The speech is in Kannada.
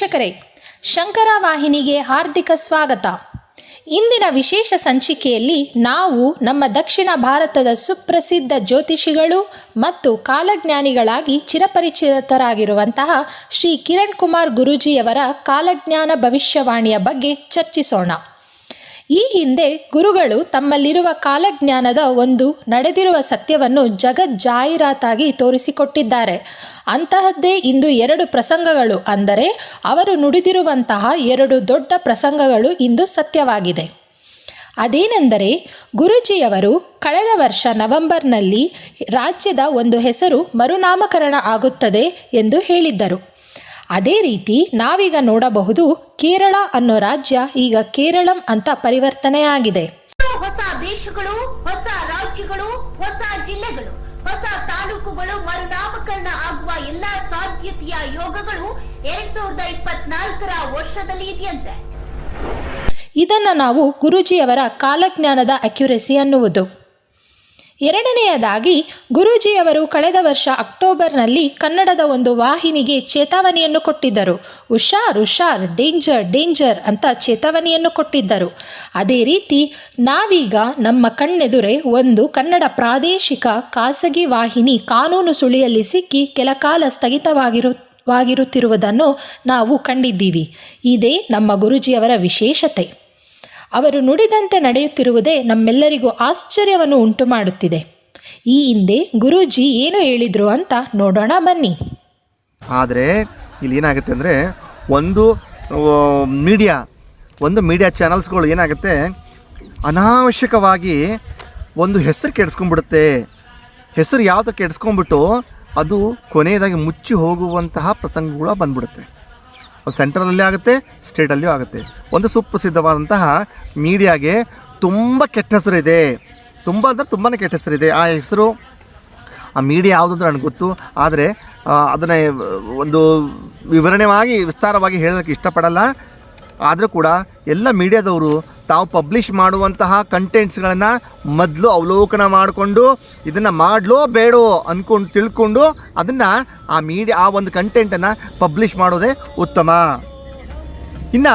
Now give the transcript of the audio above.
ವೀಕ್ಷಕರೇ ಶಂಕರ ವಾಹಿನಿಗೆ ಹಾರ್ದಿಕ ಸ್ವಾಗತ. ಇಂದಿನ ವಿಶೇಷ ಸಂಚಿಕೆಯಲ್ಲಿ ನಾವು ನಮ್ಮ ದಕ್ಷಿಣ ಭಾರತದ ಸುಪ್ರಸಿದ್ಧ ಜ್ಯೋತಿಷಿಗಳು ಮತ್ತು ಕಾಲಜ್ಞಾನಿಗಳಾಗಿ ಚಿರಪರಿಚಿತರಾಗಿರುವಂತಹ ಶ್ರೀ ಕಿರಣ್ ಕುಮಾರ್ ಗುರೂಜಿಯವರ ಕಾಲಜ್ಞಾನ ಭವಿಷ್ಯವಾಣಿಯ ಬಗ್ಗೆ ಚರ್ಚಿಸೋಣ. ಈ ಹಿಂದೆ ಗುರುಗಳು ತಮ್ಮಲ್ಲಿರುವ ಕಾಲಜ್ಞಾನದ ಒಂದು ನಡೆದಿರುವ ಸತ್ಯವನ್ನು ಜಗಜ್ಜಾಹೀರಾತಾಗಿ ತೋರಿಸಿಕೊಟ್ಟಿದ್ದಾರೆ. ಅಂತಹದ್ದೇ ಇಂದು ಎರಡು ಪ್ರಸಂಗಗಳು, ಅಂದರೆ ಅವರು ನುಡಿದಿರುವಂತಹ ಎರಡು ದೊಡ್ಡ ಪ್ರಸಂಗಗಳು ಇಂದು ಸತ್ಯವಾಗಿದೆ. ಅದೇನೆಂದರೆ, ಗುರುಜಿಯವರು ಕಳೆದ ವರ್ಷ ನವೆಂಬರ್ನಲ್ಲಿ ರಾಜ್ಯದ ಒಂದು ಹೆಸರು ಮರುನಾಮಕರಣ ಆಗುತ್ತದೆ ಎಂದು ಹೇಳಿದ್ದರು. ಅದೇ ರೀತಿ ನಾವೀಗ ನೋಡಬಹುದು ಕೇರಳ ಅನ್ನೋ ರಾಜ್ಯ ಈಗ ಕೇರಳಂ ಅಂತ ಪರಿವರ್ತನೆಯಾಗಿದೆ. ಹೊಸ ದೇಶಗಳು ಹೊಸ ರಾಜ್ಯಗಳು ಹೊಸ ಜಿಲ್ಲೆಗಳು ಹೊಸ ತಾಲೂಕುಗಳು ಮರುನಾಮಕರಣ ಆಗುವ ಎಲ್ಲಾ ಸಾಧ್ಯತೆಯ ಯೋಗಗಳು ಎರಡ್ ಸಾವಿರದ ಇಪ್ಪತ್ನಾಲ್ಕರ ವರ್ಷದಲ್ಲಿ ಇದೆಯಂತೆ. ಇದನ್ನ ನಾವು ಗುರುಜಿಯವರ ಕಾಲಜ್ಞಾನದ ಅಕ್ಯುರೆಸಿ ಅನ್ನುವುದು. ಎರಡನೆಯದಾಗಿ, ಗುರೂಜಿಯವರು ಕಳೆದ ವರ್ಷ ಅಕ್ಟೋಬರ್ನಲ್ಲಿ ಕನ್ನಡದ ಒಂದು ವಾಹಿನಿಗೆ ಚೇತಾವಣಿಯನ್ನು ಕೊಟ್ಟಿದ್ದರು. ಹುಷಾರ್ ಹುಷಾರ್ ಡೇಂಜರ್ ಡೇಂಜರ್ ಅಂತ ಚೇತಾವಣಿಯನ್ನು ಕೊಟ್ಟಿದ್ದರು. ಅದೇ ರೀತಿ, ನಾವೀಗ ನಮ್ಮ ಕಣ್ಣೆದುರೇ ಒಂದು ಕನ್ನಡ ಪ್ರಾದೇಶಿಕ ಖಾಸಗಿ ವಾಹಿನಿ ಕಾನೂನು ಸುಳಿಯಲ್ಲಿ ಸಿಕ್ಕಿ ಕೆಲ ಕಾಲ ಸ್ಥಗಿತವಾಗಿರು, ವಾಗಿರುತ್ತಿರುವುದನ್ನು ನಾವು ಕಂಡಿದ್ದೀವಿ. ಇದೇ ನಮ್ಮ ಗುರುಜಿಯವರ ವಿಶೇಷತೆ. ಅವರು ನುಡಿದಂತೆ ನಡೆಯುತ್ತಿರುವುದೇ ನಮ್ಮೆಲ್ಲರಿಗೂ ಆಶ್ಚರ್ಯವನ್ನು ಉಂಟು ಮಾಡುತ್ತಿದೆ ಈ ಹಿಂದೆ ಗುರೂಜಿ ಏನು ಹೇಳಿದರು ಅಂತ ನೋಡೋಣ ಬನ್ನಿ. ಆದರೆ ಇಲ್ಲಿ ಏನಾಗುತ್ತೆ ಅಂದರೆ ಒಂದು ಮೀಡಿಯಾ ಒಂದು ಮೀಡಿಯಾ ಚಾನಲ್ಸ್ಗಳು ಏನಾಗುತ್ತೆ, ಅನಾವಶ್ಯಕವಾಗಿ ಒಂದು ಹೆಸರು ಕೆಡಿಸ್ಕೊಂಡ್ಬಿಡುತ್ತೆ. ಹೆಸರು ಯಾವ್ದು ಕೆಡಿಸ್ಕೊಂಡ್ಬಿಟ್ಟು ಅದು ಕೊನೆಯದಾಗಿ ಮುಚ್ಚಿ ಹೋಗುವಂತಹ ಪ್ರಸಂಗಗಳು ಬಂದ್ಬಿಡುತ್ತೆ. ಅದು ಸೆಂಟ್ರಲಲ್ಲಿ ಆಗುತ್ತೆ ಸ್ಟೇಟಲ್ಲಿಯೂ ಆಗುತ್ತೆ. ಒಂದು ಸುಪ್ರಸಿದ್ಧವಾದಂತಹ ಮೀಡಿಯಾಗೆ ತುಂಬ ಕೆಟ್ಟ ಹೆಸರಿದೆ. ತುಂಬ ಅಂದರೆ ತುಂಬಾ ಕೆಟ್ಟ ಹೆಸರಿದೆ. ಆ ಹೆಸರು, ಆ ಮೀಡಿಯಾ ಯಾವುದು ಅಂತ ನನಗೆ ಗೊತ್ತು. ಆದರೆ ಅದನ್ನು ಒಂದು ವಿವರಣೆವಾಗಿ, ವಿಸ್ತಾರವಾಗಿ ಹೇಳೋಕ್ಕೆ ಇಷ್ಟಪಡಲ್ಲ. ಆದರೂ ಕೂಡ ಎಲ್ಲ ಮೀಡಿಯಾದವರು ತಾವು ಪಬ್ಲಿಷ್ ಮಾಡುವಂತಹ ಕಂಟೆಂಟ್ಸ್ಗಳನ್ನು ಮೊದಲು ಅವಲೋಕನ ಮಾಡಿಕೊಂಡು ಇದನ್ನು ಮಾಡಲೋ ಬೇಡೋ ಅಂದ್ಕೊಂಡು ತಿಳ್ಕೊಂಡು ಅದನ್ನು ಆ ಮೀಡಿಯಾ ಆ ಒಂದು ಕಂಟೆಂಟನ್ನು ಪಬ್ಲಿಷ್ ಮಾಡೋದೇ ಉತ್ತಮ. ಇನ್ನು